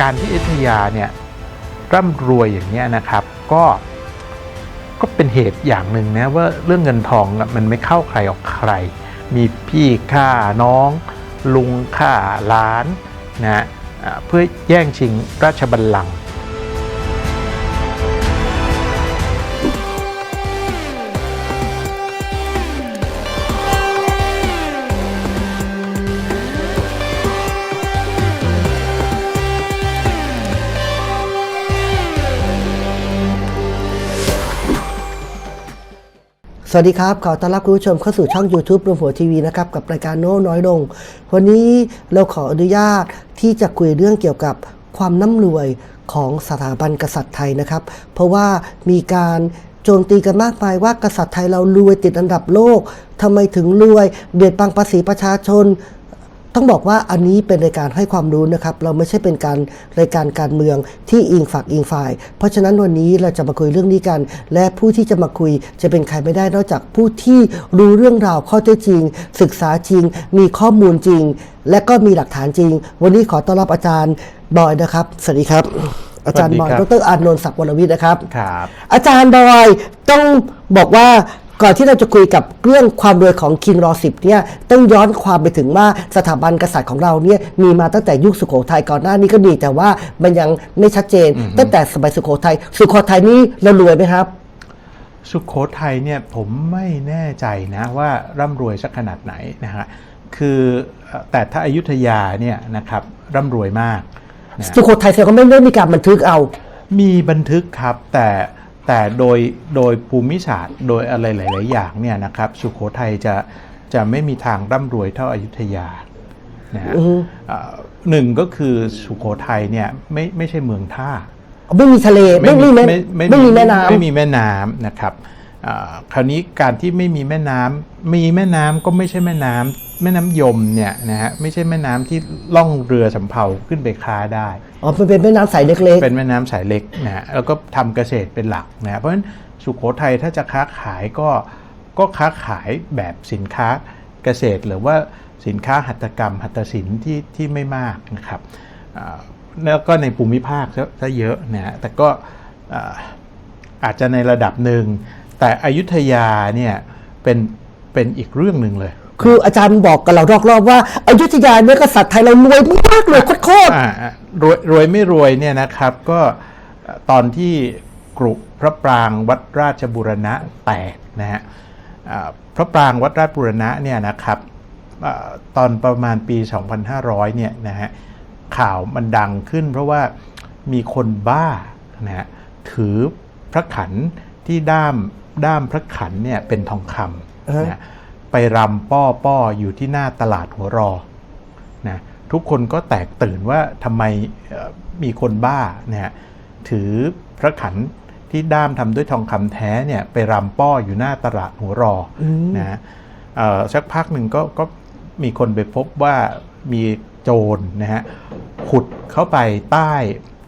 การที่อยุธยาเนี่ยร่ำรวยอย่างนี้นะครับ ก็ก็เป็นเหตุอย่างหนึ่งนะว่าเรื่องเงินทองมันไม่เข้าใครออกใคร มีพี่ฆ่าน้อง ลุงฆ่าหล้านนะเพื่อแย่งชิงราชบัลลังก์ สวัสดีครับ ขอต้อนรับคุณผู้ชมเข้าสู่ช่อง YouTube รวมหัวทีวีนะครับ กับรายการโน้น้อยลง วันนี้เราขออนุญาตที่จะคุยเรื่องเกี่ยวกับความน้ำรวยของสถาบันกษัตริย์ไทยนะครับ เพราะว่ามีการโจมตีกันมากมายว่ากษัตริย์ไทยเรารวยติดอันดับโลกทำไมถึงรวย เบียดบังภาษีประชาชน ต้องบอกว่าอันนี้เป็นรายการให้ความรู้นะครับ เราไม่ใช่เป็นการรายการการเมืองที่อิงฝักอิงฝ่าย เพราะฉะนั้นวันนี้เราจะมาคุยเรื่องนี้กัน และผู้ที่จะมาคุยจะเป็นใครไม่ได้นอกจากผู้ที่รู้เรื่องราวข้อเท็จจริง ศึกษาจริง มีข้อมูลจริง และก็มีหลักฐานจริง วันนี้ขอต้อนรับอาจารย์บอยนะครับสวัสดีครับ อาจารย์บอยสวัสดีดครับรอานนท์ศักดิ์วรวิทย์นะครับ ครับ อาจารย์บอยต้องบอกว่า ก่อนที่เราจะคุยกับเรื่องความรวยของคิงรอสิบเนี่ยต้องย้อนความไปถึงว่าสถาบันกษัตริย์ของเราเนี่ยมีมาตั้งแต่ยุคสุโขทัยก่อนหน้านี้ก็มีแต่ว่ามันยังไม่ชัดเจน ตั้งแต่สมัยสุโขทัยสุโขทัยนี่เรารวยไหมครับ สุขโขทัยเนี่ยผมไม่แน่ใจนะว่าร่ำรวยสักขนาดไหนนะฮะคือเอ่อแต่ถ้าอายุทยาเนี่ยนะครับร่ำรวยมากนะสุโขทัยแสดงว่าไม่ได้มีการบันทึกเอา มีบันทึกครับแต่ แต่โดยโดยภูมิศาสตร์โดยอะไรหลาย ๆ อย่างเนี่ยนะครับสุโขทัยจะจะไม่มีทางร่ำรวยเท่าอายุทยานะฮะอือฮึเอ่อหนึ่งก็คือสุโขทัยเนี่ยไม่ไม่ใช่เมืองท่า ไม่มีทะเลไม่มีแม่ไม่มีแม่น้ำไม่มีแม่น้ำนะครับอ่า คราวนี้การที่ไม่มีแม่น้ำมีแม่น้ำก็ไม่ใช่แม่น้ำแม่น้ำยมเนี่ยนะฮะไม่ใช่แม่น้ำที่ล่องเรือสำเภาขึ้นไปค้าได้อ๋อมันเป็นแม่น้ำสายเล็กเป็นแม่น้ำสายเล็กนะฮะแล้วก็ทำเกษตรเป็นหลักนะฮะเพราะฉะนั้นสุโขทัยถ้าจะค้าขายก็ก็ค้าขายแบบสินค้าเกษตร หรือว่าสินค้าหัตถกรรม หัตถศิลป์ที่ที่ไม่มากนะครับอ่าแล้วก็ในภูมิภาคซะซะเยอะนะฮะแต่ก็อ่าอาจจะในระดับหนึ่ง แต่อยุธยาเนี่ยเป็นเป็นอีกเรื่องหนึ่งเลยๆคืออาจารย์บอกกับเรารอบๆว่าอยุธยาเนี่ยกษัตริย์ไทยเรารวยมากเลยโคตรอ่าอ่ารวยรวยไม่รวยเนี่ยนะครับก็เอ่อตอนที่กรุพระปรางวัดราชบุรณะแตกนะฮะอ่าพระปรางวัดราชบุรณะเนี่ยนะครับอาตอนประมาณปี 2500 เนี่ยนะฮะข่าวมันดังขึ้น เพราะว่ามีคนบ้านะฮะถือพระขันที่ด้าม ด้ามพระขันเนี่ยเป็นทองคำนะฮะไปรำป้อป้ออยู่ที่หน้าตลาดหัวรอนะทุกคนก็แตกตื่นว่าทำไมเอ่อมีคนบ้านะฮะถือพระขันที่ด้ามทำด้วยทองคำแท้เนี่ยไปรำป้ออยู่หน้าตลาดหัวรออนะฮะเอ่อสักพักหนึ่งก็ก็มีคนไปพบว่ามีโจรนะฮะขุดเข้าไปใต้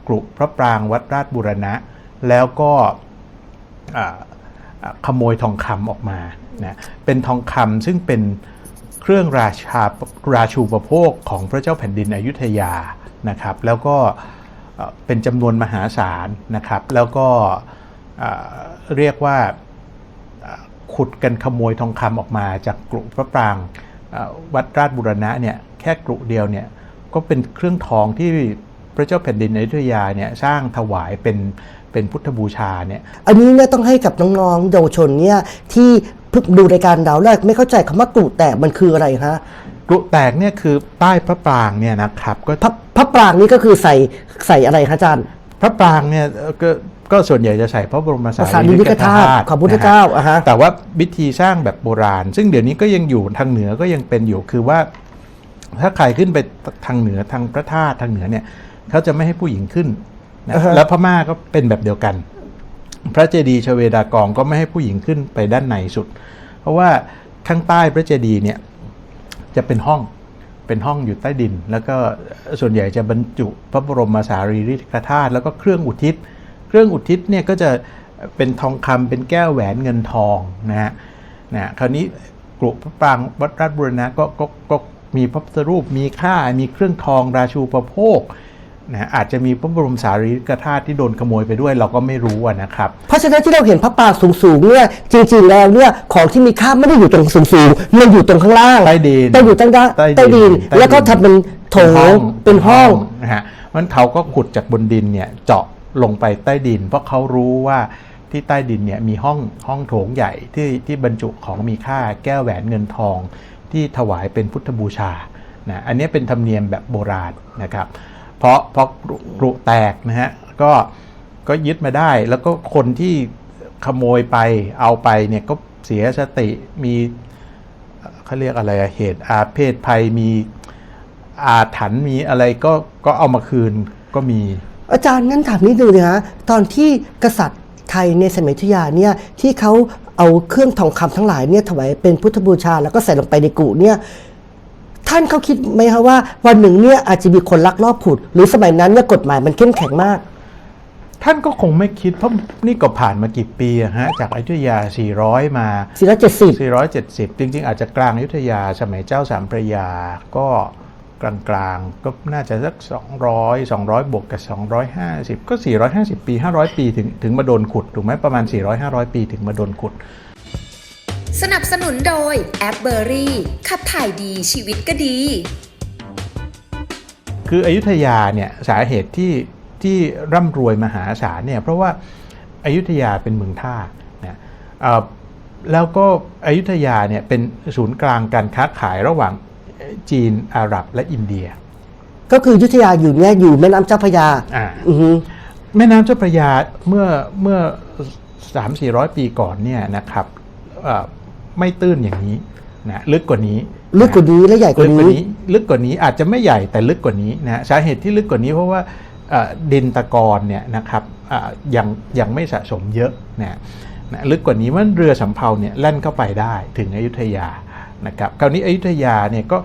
กรุพระปรางวัดราชบุรณะ แล้วก็อ่าอ่า ขโมยทองคำออกมานะเป็นทองคำซึ่งเป็นเครื่องราชาราชูปโภคของพระเจ้าแผ่นดินอยุธยานะครับ แล้วก็เป็นจำนวนมหาศาลนะครับ แล้วก็เรียกว่าขุดกันขโมยทองคำออกมาจากกรุพระปรางวัดราชบุรณะเนี่ยแค่กรุเดียวเนี่ยก็เป็นเครื่องทองที่พระเจ้าแผ่นดินอยุธยาเนี่ยสร้างถวายเป็น เป็นพุทธบูชาเนี่ย อันนี้เนี่ยต้องให้กับน้องๆเยาวชนเนี่ยที่เพิ่งดูรายการดาวแรกไม่เข้าใจคำว่ากรุแตกมันคืออะไรฮะกรุแตกเนี่ยคือใต้พระปรางเนี่ยนะครับก็พระพระปรางนี่ก็คือใส่ใส่อะไรคะอาจารย์ พระปรางเนี่ยเอ่อก็ก็ส่วนใหญ่จะใส่พระบรมสาสารีรีริริกกธาธาตุตุของพุทธนะฮะเจ้าอะฮะแต่ว่าวิธีสร้างแบบโบราณ ซึ่งเดี๋ยวนี้ก็ยังอยู่ทางเหนือก็ยังเป็นอยู่คือว่า ถ้าใครขึ้นไปทางเหนือทางพระธาตุทางเหนือเนี่ยเขาจะไม่ให้ผู้หญิงขึ้น นะอ่าฮะแล้วพม่าก็เป็นแบบเดียวกัน พระเจดีย์ชเวดากองก็ไม่ให้ผู้หญิงขึ้นไปด้านในสุด เพราะว่าข้างใต้พระเจดีย์เนี่ยจะเป็นห้องเป็นห้องอยู่ใต้ดิน แล้วก็ส่วนใหญ่จะบรรจุพระบรมสารีริกธาตุแล้วก็เครื่องอุทิศ เครื่องอุทิศเนี่ยก็จะเป็นทองคำเป็นแก้วแหวนเงินทองนะฮะนะคราวนี้กรุพระปรางวัดราชบุรณะก็ก็ก็มีพระพุทธรูปมีค่ามีเครื่องทองราชูปโภค นะอาจจะมีพระบรมสารีริกธาตุที่โดนขโมยไปด้วยเราก็ไม่รู้อะนะครับ เพราะฉะนั้นที่เราเห็นพระปรางสูงๆเนี่ยจริงๆแล้วเนี่ยของที่มีค่าไม่ได้อยู่ตรงสูงๆมันอยู่ตรงข้างล่างใต้ดินแต่อยู่ใต้ดินใต้ดินใต้ดินใต้ดินแล้วก็ทำเป็นโถงเป็นห้องนะฮะมันเขาก็ขุดจากบนดินเนี่ยเจาะลงไปใต้ดิน เพราะเขารู้ว่าที่ใต้ดินเนี่ยมีห้องห้องโถงใหญ่ที่ที่บรรจุของมีค่าแก้วแหวนเงินทองที่ถวายเป็นพุทธบูชานะอันนี้เป็นธรรมเนียมแบบโบราณนะครับ เพราะเพราะกรุแตกนะฮะก็ก็ยึดมาได้ แล้วก็คนที่ขโมยไปเอาไปเนี่ยก็เสียสติมีเขาเรียกอะไรเหตุอาเพศภัยมีอาถรรพ์มีอะไรก็ก็เอามาคืนก็มี อาจารย์งั้นถามนิดนึงนะฮะตอนที่กษัตริย์ไทยในสมัยอยุยาเนี่ยที่เขาเอาเครื่องทองคำทั้งหลายเนี่ยถวายเป็นพุทธบูชา แล้วก็ใส่ลงไปในกุเนี่ย ท่านเขาคิดไหมคะว่า วันหนึ่งเนี่ยอาจจะมีคนลักลอบผุด หรือสมัยนั้นเนี่ยกฎหมายมันเข้มแข็งมาก ท่านก็คงไม่คิดเพราะนี่ก็ผ่านมากี่ปีอะฮะจากอยุธยา 400 มา 470 470 จริง ๆ อาจจะกลางอยุธยาสมัยเจ้าสามพระยาก็กลางๆ ก็น่าจะสัก 200 200 บวกกับ 250 ก็ 450 ปี 500 ปีถึงถึงมาโดนขุด ถูกไหมประมาณ 400-500 ปีถึงมาโดนขุด สนับสนุนโดยแอปเบอรี่ขับถ่ายดีชีวิตก็ดี คืออยุธยาเนี่ยสาเหตุที่ที่ร่ำรวยมหาศาลเนี่ยเพราะว่าอายุทยาเป็นเมืองท่านะเอ่อแล้วก็อยุธยาเนี่ยเป็นศูนย์กลางการค้าขายระหว่างจีนอาหรับและอินเดีย ก็คืออยุธยาอยู่เนี่ยอยู่แม่น้ำเจ้าพระยาอ่าอือฮึแม่น้ำเจ้าพระยาเมื่อเมื่อสามสี่ร้อยปีก่อนเนี่ยนะครับเอ่อ ไม่ตื้นอย่างนี้นะลึกกว่านี้ ลึกกว่านี้และใหญ่กว่าลึกกว่านี้นี้ ลึกกว่านี้อาจจะไม่ใหญ่แต่ลึกกว่านี้นะฮะสาเหตุที่ลึกกว่านี้เพราะว่าเอ่อดินตะกอนเนี่ยนะครับอ่ายังยังไม่สะสมเยอะนะนะลึกกว่านี้มันเรือสำเภาเนี่ยแล่นเข้าไปได้ถึงอยุธยานะครับคราวนี้อยุธยาเนี่ยก็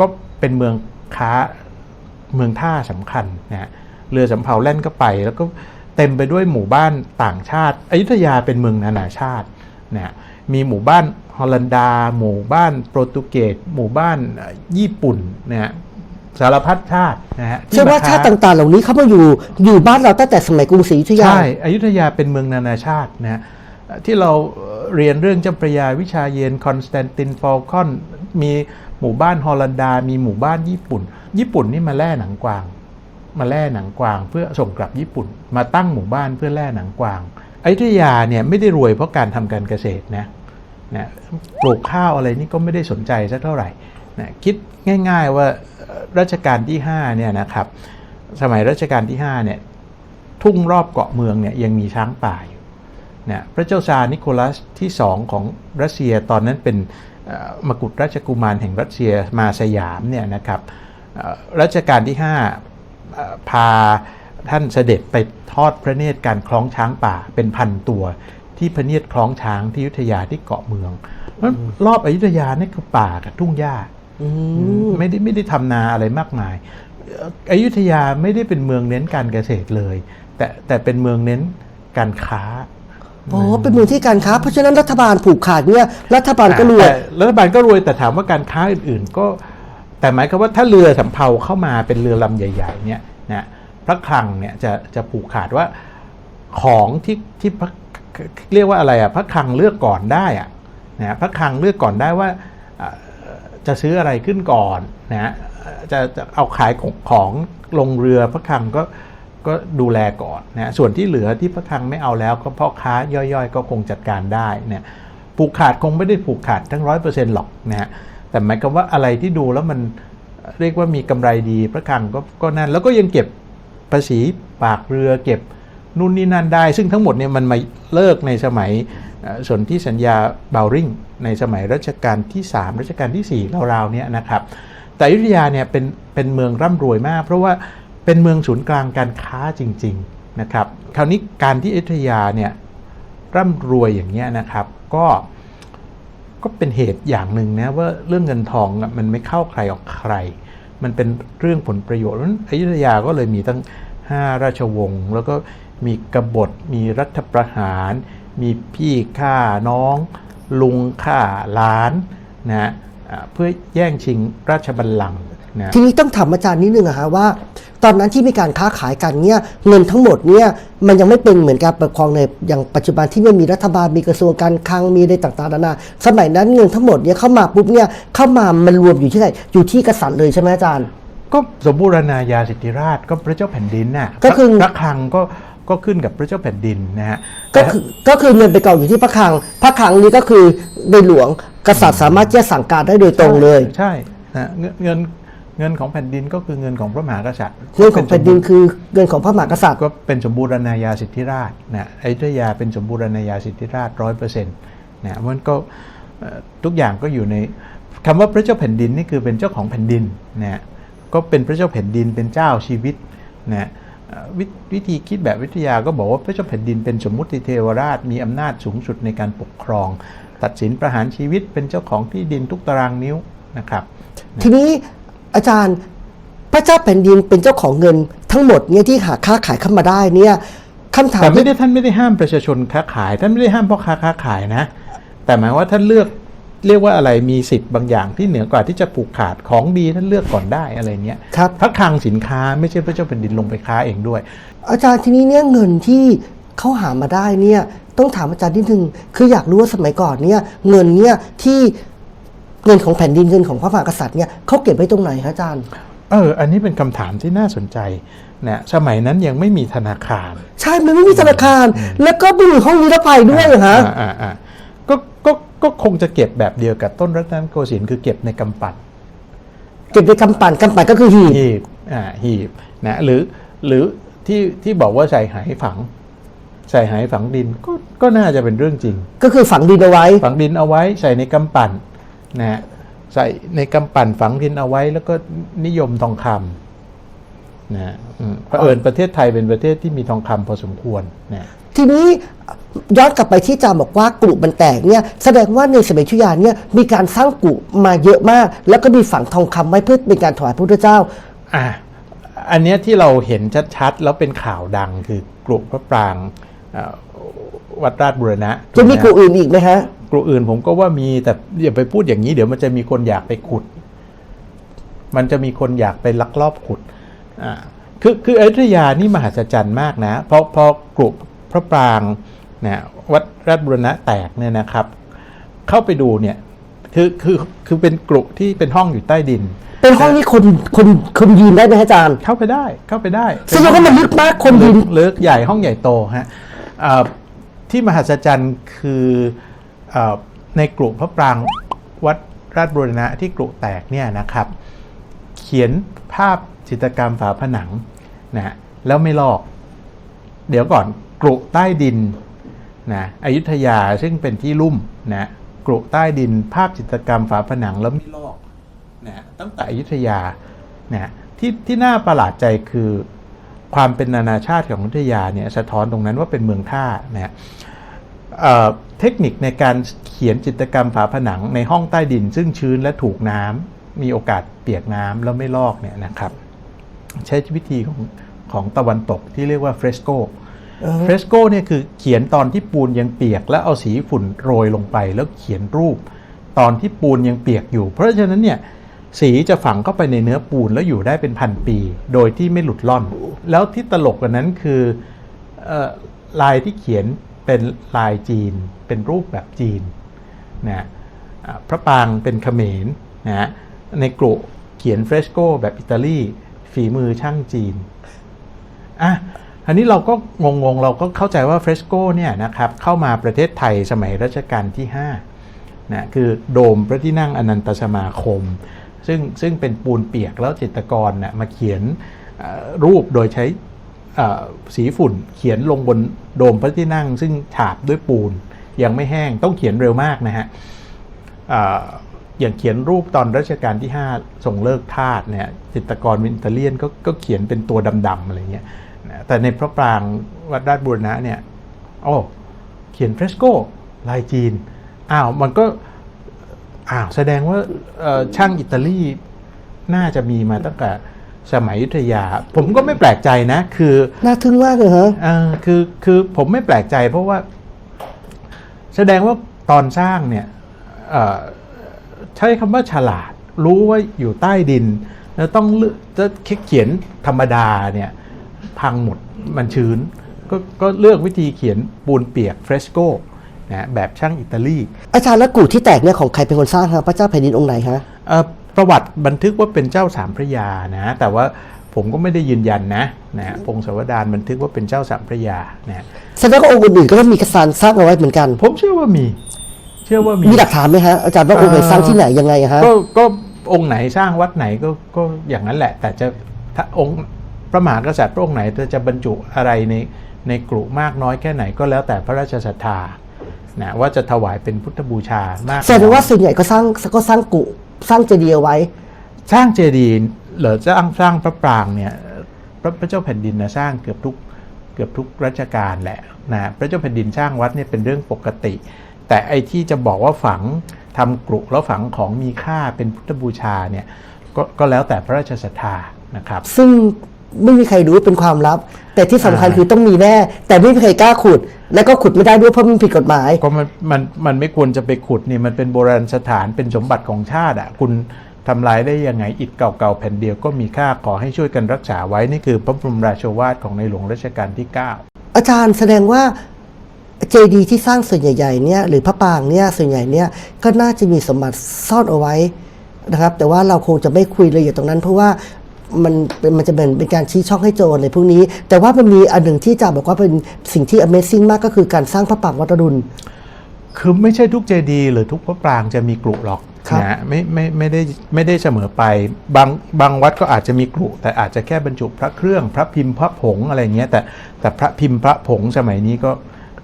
ก็เป็นเมืองค้าเมืองท่าสำคัญนะฮะเรือสำเภาแล่นเข้าไป แล้วก็เต็มไปด้วยหมู่บ้านต่างชาติอยุธยาเป็นเมืองนานาชาตินะฮะ มีหมู่บ้านฮอลันดา หมู่บ้านโปรตุเกสหมู่บ้านเอ่อญี่ปุ่นนะฮะสารพัดชาตินะฮะที่เชื่อว่ามาค้ชาติต่างๆ เหล่านี้เขามาอยู่อยู่บ้านเราตั้งแต่สมัยกรุงศรีอยุธยาใช่อยุธยาเป็นเมืองนานาชาตินะฮะที่เราเรียนเรื่องเจ้าพระยาวิชาเยนคอนสแตนตินฟอลคอนมีหมู่บ้านฮอลันดา มีหมู่บ้านญี่ปุ่น ญี่ปุ่นนี่มาแล่หนังกวาง มาแล่หนังกวาง เพื่อส่งกลับญี่ปุ่น มาตั้งหมู่บ้านเพื่อแล่หนังกวางอยุธยาเนี่ยไม่ได้รวยเพราะการทำการเกษตรนะ นะปลูกข้าวอะไรนี่ก็ไม่ได้สนใจสักเท่าไหร่นะคิดง่าย ๆว่ารัชกาลที่5เนี่ยนะครับสมัยรัชกาลที่5เนี่ยทุ่งรอบเกาะเมืองเนี่ยยังมีช้างป่าอยู่นะพระเจ้าซานิโคลัสที่สองของรัสเซียตอนนั้นเป็นมกุฎราชกุมารแห่งรัสเซียมาสยามเนี่ยนะครับรัชกาลที่ 5 พาท่านเสด็จไปทอดพระเนตรการคล้องช้างป่าเป็นพันตัว ที่พระเนตรคล้องช้างที่อยุธยาที่เกาะเมืองเพราะรอบอยุธยานี่คือป่ากับทุ่งหญ้าอืมไม่ได้ไม่ได้ทำนาอะไรมากมายเอ่ออยุธยาไม่ได้เป็นเมืองเน้นการเกษตรเลย แต่แต่เป็นเมืองเน้นการค้าอ๋อเป็นเมืองที่การค้า เพราะฉะนั้นรัฐบาลผูกขาดเนี่ยรัฐบาลก็รวยแต่รัฐบาลก็รวยแต่ถามว่าการค้าอื่น ๆ ก็ แต่หมายความว่าถ้าเรือสำเภาเข้ามาเป็นเรือลำใหญ่ ๆ เนี่ยนะพระคลังเนี่ยจะจะผูกขาดว่าของที่ที่พระ เรียกว่าอะไรอะพระคลังเลือกก่อนได้อะนะพระคลังเลือกก่อนได้ว่าจะซื้ออะไรขึ้นก่อนนะจะจะเอาขายของของลงเรือพระคลังก็ก็ดูแลก่อนนะส่วนที่เหลือที่พระคลังไม่เอาแล้วก็พ่อค้าย่อยๆ ก็คงจัดการได้เนี่ยผูกขาดคงไม่ได้ผูกขาดทั้งร้อยเปอร์เซ็นต์หรอกนะฮะแต่หมายความว่าอะไรที่ดูแล้วมันเรียกว่ามีกำไรดีพระคลังก็ก็นั่นแล้วก็ยังเก็บภาษีปากเรือเก็บ นู่นนี่นั่นได้ ซึ่งทั้งหมดเนี่ยมันมาเลิกในสมัยเอ่อสนธิสัญญาเบลริงในสมัยรัชกาลที่ 3 รัชกาลที่ 4 ราวๆเนี่ยนะครับแต่อยุธยาเนี่ยเป็นเป็นเมืองร่ำรวยมาก เพราะว่าเป็นเมืองศูนย์กลางการค้าจริงๆนะครับคราวนี้การที่อยุธยาเนี่ยร่ำรวยอย่างเงี้ยนะครับก็ก็เป็นเหตุอย่างหนึ่งนะว่าเรื่องเงินทองมันไม่เข้าใครออกใคร มันเป็นเรื่องผลประโยชน์เพราะฉะนั้นอยุธยาก็เลยมีตั้ง 5 ราชวงศ์แล้วก็มีกบฏมีรัฐประหาร มีพี่ฆ่าน้อง ลุงฆ่าหลานนะเพื่อแย่งชิงราชบัลลังก์นะทีนี้ต้องถามอาจารย์นิดนึงอะฮะว่า ตอนนั้นที่มีการค้าขายกันเนี่ยเงินทั้งหมดเนี่ยมันยังไม่เป็นเหมือนการปกครองในอย่างปัจจุบันที่ไม่มีรัฐบาลมีกระทรวงการคลังมีอะไรต่างๆนานาสมัยนั้นเงินทั้งหมดเนี่ยเข้ามาปุ๊บเนี่ยเข้ามามันรวมอยู่ที่ไหนอยู่ที่กษัตริย์เลยใช่ไหมอาจารย์ ก็สมบูรณาญาสิทธิราชก็พระเจ้าแผ่นดินน่ะก็คือ พระคลังก็ก็ขึ้นกับพระเจ้าแผ่นดินนะฮะก็คือก็คือเงินไปเก่าอยู่ที่พระคลัง พระคลังนี้ก็คือในหลวงกษัตริย์สามารถที่จะสั่งการได้โดยตรงเลย ใช่นะเงินเงินเงินของแผ่นดินก็คือเงินของพระมหากษัตริย์เงินของแผ่นดินคือเงินของพระมหากษัตริย์ก็เป็นสมบูรณาญาสิทธิราชนะอยุธยาเป็นสมบูรณาญาสิทธิราชร้อยเปอร์เซ็นต์นะมันก็เอ่อทุกอย่างก็อยู่ในคำว่าพระเจ้าแผ่นดินนี่คือเป็นเจ้าของแผ่นดินนะ ก็เป็นพระเจ้าแผ่นดินเป็นเจ้าชีวิตนะเอ่อวิวิธีคิดแบบวิทยาก็บอกว่าพระเจ้าแผ่นดินเป็นสมมุติเทวราชมีอำนาจสูงสุดในการปกครอง ตัดสินประหารชีวิตเป็นเจ้าของที่ดินทุกตารางนิ้วนะครับ ทีนี้อาจารย์พระเจ้าแผ่นดินเป็นเจ้าของเงินทั้งหมดเนี่ยที่หาค้าขายเข้ามาได้เนี่ยคำถามแต่ไม่ที่ได้ท่านไม่ได้ห้ามประชาชนค้าขาย ท่านไม่ได้ห้ามพ่อค้าค้าขายนะ แต่หมายว่าท่านเลือก เรียกว่าอะไรมีสิทธิ์บางอย่างที่เหนือกว่าที่จะผูกขาดของดีท่านเลือกก่อนได้อะไรเนี้ยครับพระคลังสินค้าไม่ใช่พระเจ้าแผ่นดินลงไปค้าเองด้วย อาจารย์ทีนี้เนี่ยเงินที่เขาหามาได้เนี่ยต้องถามอาจารย์นิดนึงคืออยากรู้ว่าสมัยก่อนเนี่ยเงินเนี่ยที่เงินของแผ่นดินเงินของพระมหากษัตริย์เนี่ยเขาเก็บไว้ตรงไหนคะอาจารย์เออ อันนี้เป็นคำถามที่น่าสนใจนะสมัยนั้นยังไม่มีธนาคาร ใช่ มันไม่มีธนาคาร แล้วก็ไม่มีห้องนิรภัยด้วยเหรอฮะอ่าอ่าอ่า ก็ก็ก็คงจะเก็บแบบเดียวกับต้นรัตนโกสินทร์คือเก็บในกำปั้นเก็บในกำปั่นกำปั่นก็คือหีบหีบอ่าหีบนะหรือหรือที่ที่บอกว่าใส่หายฝัง ใส่หายฝังดินก็ก็น่าจะเป็นเรื่องจริง ก็คือฝังดินเอาไว้ ฝังดินเอาไว้ใส่ในกำปั่นนะฮะใส่ในกำปั่นฝังดินเอาไว้ แล้วก็นิยมทองคำนะฮะอืมเผอิญประเทศไทยเป็นประเทศที่มีทองคำพอสมควรนะ ทีนี้ย้อนกลับไปที่อาจารย์บอกว่ากลุ่มันแตกเนี่ยแสดงว่าในสมัยชุยาเนี่ยมีการสร้างกลุ่มาเยอะมาก แล้วก็มีฝังทองคำไว้เพื่อเป็นการถวายพระพุทธเจ้า อะอันเนี้ยที่เราเห็นชัดๆแล้วเป็นข่าวดังคือกลุ่พระปรางเอ่อวัดราชบุรณะจะมีกลุ่ถูไหอื่นอีกไหมฮะกลุ่อื่นผมก็ว่ามีแต่อย่าไปพูดอย่างนี้เดี๋ยวมันจะมีคนอยากไปขุด มันจะมีคนอยากไปลักลอบขุดอ่าคือคืออยุธยานี่มหัศจรรย์มากนะเพราะพอกลุ่ พระปรางนะวัดราชบุรณะแตกเนี่ยนะครับ เข้าไปดูเนี่ยคือคือคือเป็นกลุ่ที่เป็นห้องอยู่ใต้ดิน เป็นห้องที่คนคนคนยืนได้ไหมฮะอาจารย์ เข้าไปได้เข้าไปได้แสดงว่ามันลึกมากคนยืนลึกลึกใหญ่ห้องใหญ่โตฮะเอ่อที่มหัศจรรย์คือเออในกลุ่พระปรางวัดราชบุรณะที่กลุ่แตกเนี่ยนะครับ เขียนภาพจิตรกรรมฝาผนังนะฮะแล้วไม่ลอก เดี๋ยวก่อน กลุ่ใต้ดินนะอยุธยาซึ่งเป็นที่ลุ่มนะกลุ่ใต้ดินภาพจิตรกรรมฝาผนังแล้วไม่ลอกนะตั้งแต่อยุธยานะที่ที่น่าประหลาดใจคือความเป็นนานาชาติของอยุธยาเนี่ยสะท้อนตรงนั้นว่าเป็นเมืองท่านะเเทคนิคในการเขียนจิตรกรรมฝาผนังในห้องใต้ดิน ซึ่งชื้นและถูกน้ำมีโอกาสเปียกน้ำแล้วไม่ลอกเนี่ยนะครับ ใช้วิธีของของตะวันตกที่เรียกว่าเฟรสโก เฟรสโกเนี่ยคือเขียนตอนที่ปูนยังเปียก แล้วเอาสีฝุ่นโรยลงไป แล้วเขียนรูป ตอนที่ปูนยังเปียกอยู่ เพราะฉะนั้นเนี่ยสีจะฝังเข้าไปในเนื้อปูนแล้วอยู่ได้เป็นพันปี โดยที่ไม่หลุดล่อน แล้วที่ตลกกว่านั้นคืออลายที่เขียนเป็นลายจีน เป็นรูปแบบจีนนะพระปางเป็นเขมรนะฮะในกรุเขียนเฟรสโกแบบอิตาลีฝีมือช่างจีนอะ อันนี้เราก็งงๆ เราก็เข้าใจว่าเฟรสโกเนี่ยนะครับเข้ามาประเทศไทยสมัยรัชกาลที่5นะคือโดมพระที่นั่งอนันตสมาคม ซึ่งซึ่งเป็นปูนเปียกแล้วจิตรกรนะมาเขียนรูปโดยใช้สีฝุ่นเขียนลงบนโดมพระที่นั่ง ซึ่งฉาบด้วยปูนยังไม่แห้งต้องเขียนเร็วมากนะฮะอย่างเขียนรูปตอนรัชกาลที่5ส่งเลิกทาสเนี่ยจิตรกรวินเทเลียนก็ก็เขียนเป็นตัวดำๆอะไรเงี้ย นะแต่ในพระปรางวัดราชบูรณะเนี่ยโอ้เขียนเฟรสโกลายจีนอ้าวมันก็อ้าวแสดงว่าเอ่อช่างอิตาลีน่าจะมีมาตั้งแต่สมัยอยุธยา ผมก็ไม่แปลกใจนะ คือน่าทึ่งมากเลยฮะเออคือคือผมไม่แปลกใจ เพราะว่า แสดงว่าตอนสร้างเนี่ยเอ่อใช้คำว่าฉลาด รู้ว่าอยู่ใต้ดิน แล้วต้องเลือกจะเขียนธรรมดาเนี่ย พังหมดมันชื้นก็ก็เลือกวิธีเขียนปูนเปียกเฟรสโกนะแบบช่างอิตาลี อาจารย์แล้วกูที่แตกเนี่ยของใครเป็นคนสร้างครับพระเจ้าแผ่นดินองค์ไหนฮะเอ่อประวัติบันทึกว่าเป็นเจ้าสามพระยานะแต่ว่าผมก็ไม่ได้ยืนยันนะนะฮะพงศาวดารบันทึกว่าเป็นเจ้าสามพระยานะฮะแสดงว่าองค์อื่นๆก็ต้องมีกษัตริย์สร้างเอาไว้เหมือนกัน ผมเชื่อว่ามี เชื่อว่ามีมีหลักฐานไหมฮะอาจารย์ว่าองค์ไหนสร้างที่ไหนยังไงฮะก็ก็องค์ไหนสร้างวัดไหนก็ก็อย่างนั้นแหละ แต่จะถ้าองค์ พระมหากษัตริย์พระองค์ไหนจะบรรจุอะไรในในกรุมากน้อยแค่ไหนก็แล้วแต่พระราชศรัทธานะว่าจะถวายเป็นพุทธบูชามากแสดงว่าส่วนใหญ่ก็สร้างก็สร้างกุสร้างเจดีย์เอาไว้ สร้างเจดีย์หรือสร้างสร้างพระปรางเนี่ยพระพระเจ้าแผ่นดินนะสร้างเกือบทุกเกือบทุกรัชกาลแหละนะพระเจ้าแผ่นดินสร้างวัดเนี่ยเป็นเรื่องปกติ แต่ไอ้ที่จะบอกว่าฝังทำกรุแล้วฝังของมีค่าเป็นพุทธบูชาเนี่ยก็ก็แล้วแต่พระราชศรัทธานะครับ ซึ่ง ไม่มีใครรู้เป็นความลับ แต่ที่สำคัญอ่าคือต้องมีแน่ แต่ไม่มีใครกล้าขุด แล้วก็ขุดไม่ได้ด้วยเพราะมันผิดกฎหมาย ก็มันมันมันไม่ควรจะไปขุดนี่มันเป็นโบราณสถานเป็นสมบัติของชาติอะคุณทำลายได้ยังไงอิฐเก่าๆแผ่นเดียวก็มีค่าขอให้ช่วยกันรักษาไว้นี่คือพระบรมราโชวาทของในหลวงรัชกาลที่ 9 อาจารย์แสดงว่าเจดีย์ที่สร้างส่วนใหญ่ๆเนี่ยหรือพระปรางเนี่ยส่วนใหญ่เนี่ยก็น่าจะมีสมบัติซ่อนเอาไว้นะครับแต่ว่าเราคงจะไม่คุยละเอียดตรงนั้น เพราะว่า มันเป็นมันจะเป็นเป็นการชี้ช่องให้โจรในพวกนี้ แต่ว่ามันมีอันหนึ่งที่อาจารย์บอกว่าเป็นสิ่งที่ Amazing มากก็คือการสร้างพระปรางวัดอรุณ คือไม่ใช่ทุกเจดีย์หรือทุกพระปรางจะมีกรุหรอกครับนะไม่ไม่ไม่ได้ไม่ได้เสมอไปบางบางวัดก็อาจจะมีกรุแต่อาจจะแค่บรรจุพระเครื่องพระพิมพ์พระผงอะไรเงี้ยแต่แต่พระพิมพ์พระผงสมัยนี้ก็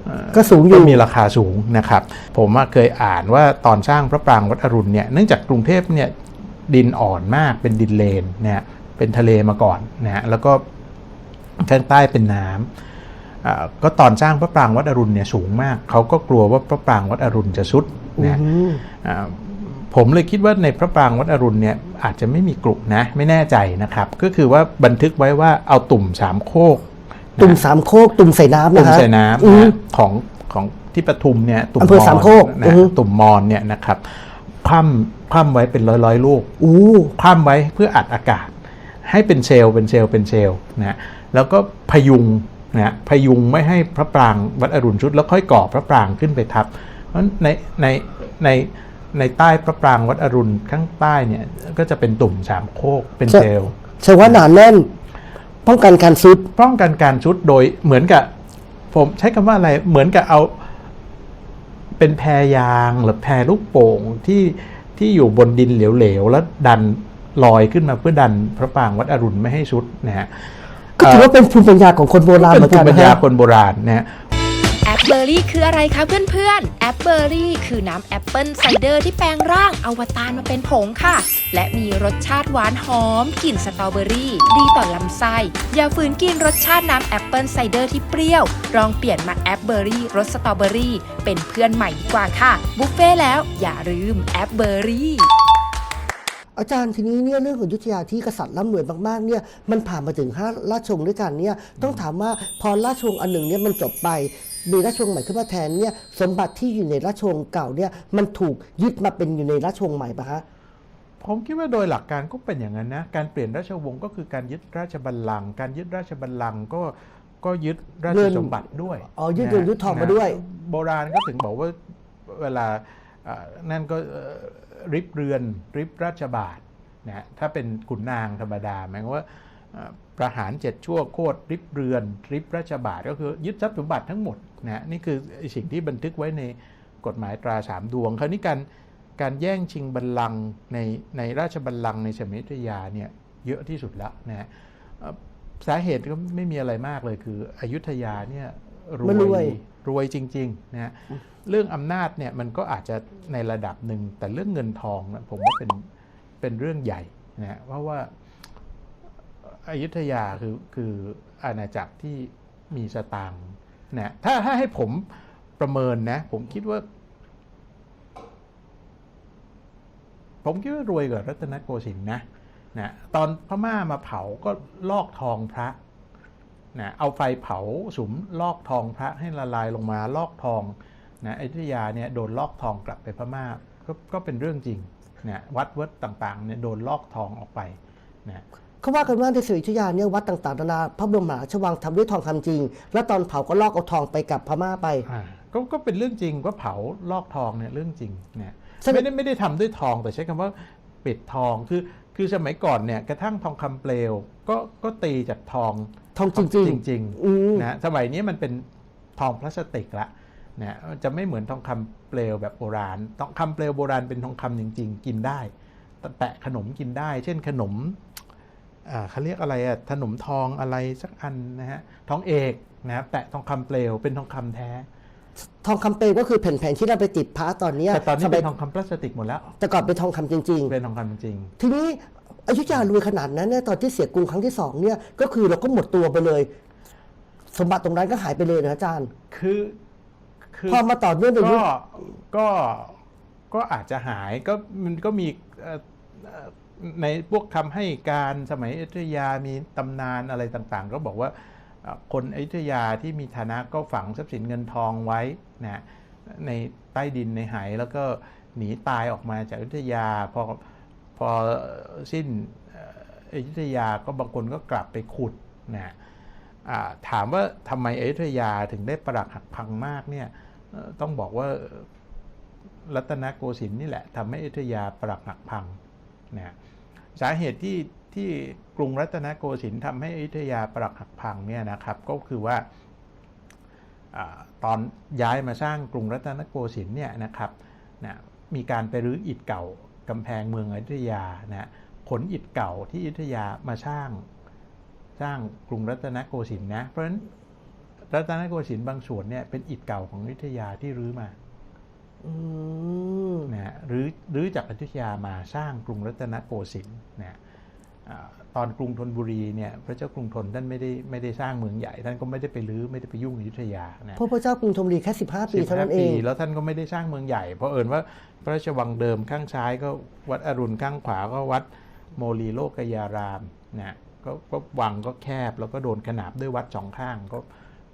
เอ่อก็สูงอยู่ก็มีราคาสูงนะครับ ผมอะเคยอ่านว่าตอนสร้างพระปรางวัดอรุณเนี่ยเนื่องจากกรุงเทพเนี่ยดินอ่อนมากเป็นดินเลนเนี่ย เป็นทะเลมาก่อนนะฮะแล้วก็ข้างใต้เป็นน้ำอ่าก็ตอนสร้างพระปรางวัดอรุณเนี่ยสูงมาก เขาก็กลัวว่าพระปรางวัดอรุณจะสุดนะอืมอ่าผมเลยคิดว่าในพระปรางวัดอรุณเนี่ยอาจจะไม่มีกรุนะ ไม่แน่ใจนะครับ ก็คือว่าบันทึกไว้ว่าเอาตุ่มสามโคกนะตุ่มสามโคก ตุ่มใส่น้ำตุ่นะมฮะใส่น้ำอืนะมของของที่ปทุมเนี่ยตุ่มอำเภอสามโคกนะอือฮึตุ่มมอนเนี่ยนะครับคว่ำคว่ำไว้เป็นร้อยร้อยๆลูกอู้คว่ำไว้เพื่ออัดอากาศ ให้เป็นเซลล์เป็นเซลล์เป็นเซลล์นะแล้วก็พยุงนะพยุงไม่ให้พระปรางวัดอรุณชุด แล้วค่อยก่อพระปรางขึ้นไปทับ เพราะในในในในใต้พระปรางวัดอรุณข้างใต้เนี่ยก็จะเป็นตุ่มสามโคกเป็นเซลล์แสดงว่าหนาแน่น ป้องกันการซุดป้องกันการชุดโดยเหมือนกับ ผมใช้คำว่าอะไรเหมือนกับเอา เป็นแพรยางหรือแพรลูกโป่งที่ที่อยู่บนดินเหลวๆแล้วดัน ลอยขึ้นมาเพื่อดันพระปรางวัดอรุณไม่ให้ชุดนะฮะก็ถือว่าเป็นภูมิปัญญาของคนโบราณเหเป็มือนนภูกันมิปัญนะญาฮะคนโบราณนะฮะแอปเบอร์รี่คืออะไรคะเพื่อนๆ แอปเบอร์รี่คือน้ำแอปเปิลไซเดอร์ที่แปลงร่างอวตารมาเป็นผงค่ะ และมีรสชาติหวานหอมกลิ่นสตรอเบอรี่ ดีต่อลำไส้ อย่าฝืนกินรสชาติน้ำแอปเปิลไซเดอร์ที่เปรี้ยว ลองเปลี่ยนมาแอปเบอร์รี่รสสตรอเบอรี่เป็นเพื่อนใหม่ดีกว่าค่ะ บุฟเฟ่ต์แล้วอย่าลืมแอปเบอร์รี่ อาจารย์ทีนี้เนี่ยเรื่องของอยุทธยาที่กษัตริย์ร่ำรวยมากๆเนี่ยมันผ่านมาถึงห้าราชวงศ์ด้วยกันเนี่ยต้องถามว่าพอราชวงศ์อันหนึ่งเนี่ยมันจบไปมีราชวงศ์ใหม่ขึ้นมาแทนเนี่ยสมบัติที่อยู่ในราชวงศ์เก่าเนี่ยมันถูกยึดมาเป็นอยู่ในราชวงศ์ใหม่ปะฮะผมคิดว่าโดยหลักการก็เป็นอย่างนั้นนะการเปลี่ยนราชวงศ์ก็คือการยึดราชบัลลังก์การยึดราชบัลลังก์ก็ก็ยึดราชสมบัติด้วยอ๋อยึดนะเงินยึดทองมาด้วย โบราณก็ถึงบอกว่าเวลาอ่า นั่นก็ริบเรือนริบราชบาทนะถ้าเป็นขุนนางธรรมดาหมายความว่าประหารเจ็ดชั่วโคตรริบเรือนริบราชบาทก็คือยึดทรัพย์สมบัติทั้งหมดนะนี่คือสิ่งที่บันทึกไว้ในกฎหมายตราสามดวง คราวนี้การการแย่งชิงบัลลังก์ในในราชบัลลังก์ในสมัยอยุธยาเนี่ยเยอะที่สุดแล้วนะฮะสาเหตุก็ไม่มีอะไรมากเลยคืออยุธยาเนี่ยรวย รวยจริงๆนะฮะเรื่องอำนาจเนี่ยมันก็อาจจะในระดับหนึ่งแต่เรื่องเงินทองนะผมว่าเป็นเป็นเรื่องใหญ่นะฮะเพราะว่าอยุธยาคือคืออาณาจักรที่มีสตางค์นะถ้าถ้าให้ผมประเมินนะ ผมคิดว่า ผมคิดว่ารวยกว่ารัตนโกสินทร์นะนะตอนพม่ามาเผาก็ลอกทองพระ นะเอาไฟเผาสุมลอกทองพระให้ละลายลงมาลอกทองนะอยุธยาเนี่ยโดนลอกทองกลับไปพม่าก็ก็เป็นเรื่องจริงนะวัดวัดต่างๆเนี่ยโดนลอกทองออกไปนะเขาว่ากันว่าในสวิทยาเนี่ยวัดต่างๆนานาพระบรมมหาราชวังทำด้วยทองคำจริง แล้วตอนเผาก็ลอกเอาทองไปกับพม่าไปอ่าก็ก็เป็นเรื่องจริงว่าเผาลอกทองเนี่ยเรื่องจริงเนี่ยใช่ไหมไม่ได้ไม่ได้ทำด้วยทองแต่ใช้คำว่าปิดทองคือ คือสมัยก่อนเนี่ยกระทั่งทองคำเปลวก็ก็ตีจากทองทองจริงๆจริงอืมๆนะสมัยนี้มันเป็นทองพลาสติกละนะจะไม่เหมือนทองคำเปลวแบบโบราณ ทองคำเปลวโบราณเป็นทองคำจริง ๆ กินได้แปะขนมกินได้ เช่นขนมอ่าเขาเรียกอะไรอะขนมทองอะไรสักอันนะฮะทองเอกนะแปะทองคำเปลวเป็นทองคำแท้ ทองคำเปลวก็คือแผ่นๆที่เราไปติดพระตอนเนี้ยแต่ตอนนี้สมัเป็ยนทองคำพลาสติกหมดแล้ว แต่ก่อนเป็นทองคำจริง เป็นทองคำจริง ๆ ทีนี้อยุธยารวยขนาดนั้นเนี่ยตอนที่เสียกรุงครั้งที่สองเนี่ยก็คือเราก็หมดตัวไปเลย สมบัติตรงนั้นก็หายไปเลยนะอาจารย์ คือคือพอมาต่อเนื่องในยุก็ค ก็ก็อาจจะหายก็มันก็มีเอ่อเอ่อในพวกคำให้การสมัยอยุธยามีตำนานอะไรต่างๆ ก็บอกว่าเอ่อ คนอยุธยาที่มีฐานะก็ฝังทรัพย์สินเงินทองไว้นะในใต้ดินในหายแล้วก็หนีตายออกมาจากอยุธยาพอพอสิ้นอยุธยาก็บางคนก็กลับไปขุดนะถามว่าทำไมอยุธยาถึงได้ปรักหักพังมากเนี่ยต้องบอกว่ารัตนโกสินทร์นี่แหละทำให้อยุธยาปรักหักพังนะสาเหตุที่ ที่กรุงรัตนโกสินทร์ทำให้อยุธยาปรักหักพังเนี่ยนะครับก็คือว่าอาตอนย้ายมาสร้างกรุงรัตนโกสินทร์เนี่ยนะครับนะมีการไปรื้ออิฐเก่ากำแพงเมืองอยุธยานะขนอิฐเก่าที่อยุธยามาสร้างสร้างกรุงรัตนโกสินทร์นะเพราะฉะนั้นรัตนโกสินทร์บางส่วนเนี่ยเป็นอิฐเก่าของอยุธยาที่รื้อมาอืมนะฮะรื้อรื้อจากอยุธยามาสร้างกรุงรัตนโกสินทร์นะฮะอ่า ตอนกรุงธนบุรีเนี่ยพระเจ้ากรุงธนท่านไม่ได้ไม่ได้สร้างเมืองใหญ่ ท่านก็ไม่ได้ไปรื้อไม่ได้ไปยุ่งอยุธยานะเพราะพระเจ้ากรุงธนบุรีแค่ 15 ปีเท่านั้นเอปีงแล้วท่านก็ไม่ได้สร้างเมืองใหญ่ เพราะเอิญว่าพระราชวังเดิมข้างซ้ายก็วัดอรุณข้างขวาก็วัดโมลีโลกยารามนะก็ก็วังก็แคบแล้วก็โดนขนาบด้วยวัดสองข้างก็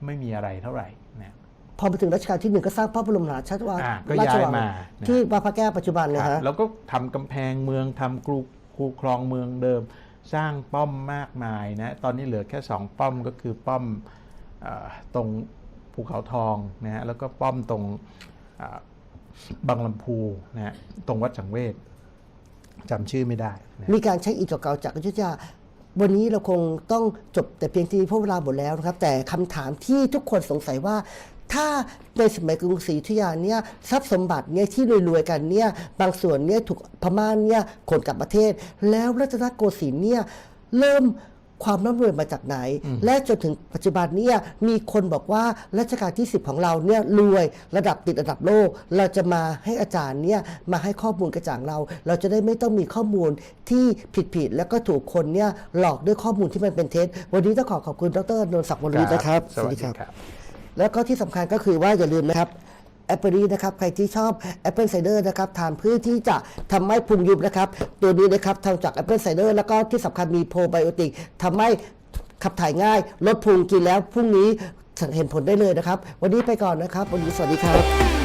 ไม่มีอะไรเท่าไหร่นะพอมาถึงรัชกาลที่หนึ่งก็สร้างพระบรมราชวังอ่าก็ราชย้ายวังมานะที่วัดพระแก้วปัจจุบันนะครัฮะบแล้วก็ทำกำแพงเมืองทำกรู คูคลองเมืองเดิม สร้างป้อมมากมายนะตอนนี้เหลือแค่สองป้อมก็คือป้อมอตรงภูเขาทองนะฮะแล้วก็ป้อมตรงบางลำพูนะฮะตรงวัดสังเวชจำชื่อไม่ได้นะมีการใช้อิฐเก่าจากอยุธยาวันนี้เราคงต้องจบแต่เพียงที่นี้เพราะเวลาหมดแล้วนะครับ แต่คำถามที่ทุกคนสงสัยว่า ถ้าในสมัยกรุงศรีอยุธยาเนี่ยทรัพย์สมบัติเนี่ยที่รวยๆกันเนี่ยบางส่วนเนี่ยถูกพม่าเนี่ยขนกลับประเทศ แล้วรัตนโกสินทร์เนี่ยเริ่มความร่ำรวยมาจากไหน และจนถึงปัจจุบันเนี่ยมีคนบอกว่ารัชกาลที่ 10 ของเราเนี่ยรวยระดับติดระดับโลก เราจะมาให้อาจารย์เนี่ยมาให้ข้อมูลกระจ่างเรา เราจะได้ไม่ต้องมีข้อมูลที่ผิดๆแล้วก็ถูกคนเนี่ยหลอกด้วยข้อมูลที่มันเป็นเท็จ วันนี้ต้องขอขอบคุณดรนนท์ศักดิ์วรวิทย์นะครับ สวัสดีครับ แล้วก็ที่สำคัญก็คือว่าอย่าลืมนะครับแอปเปิลนะครับใครที่ชอบแอปเปิลไซเดอร์นะครับทานเพื่อที่จะทำให้พุงยุบนะครับ ตัวนี้นะครับทำจากแอปเปิลไซเดอร์แล้วก็ที่สำคัญมีโปรไบโอติกทำให้ขับถ่ายง่าย ลดพุงกินแล้วพรุ่งนี้เห็นผลได้เลยนะครับ วันนี้ไปก่อนนะครับ วันนี้สวัสดีครับ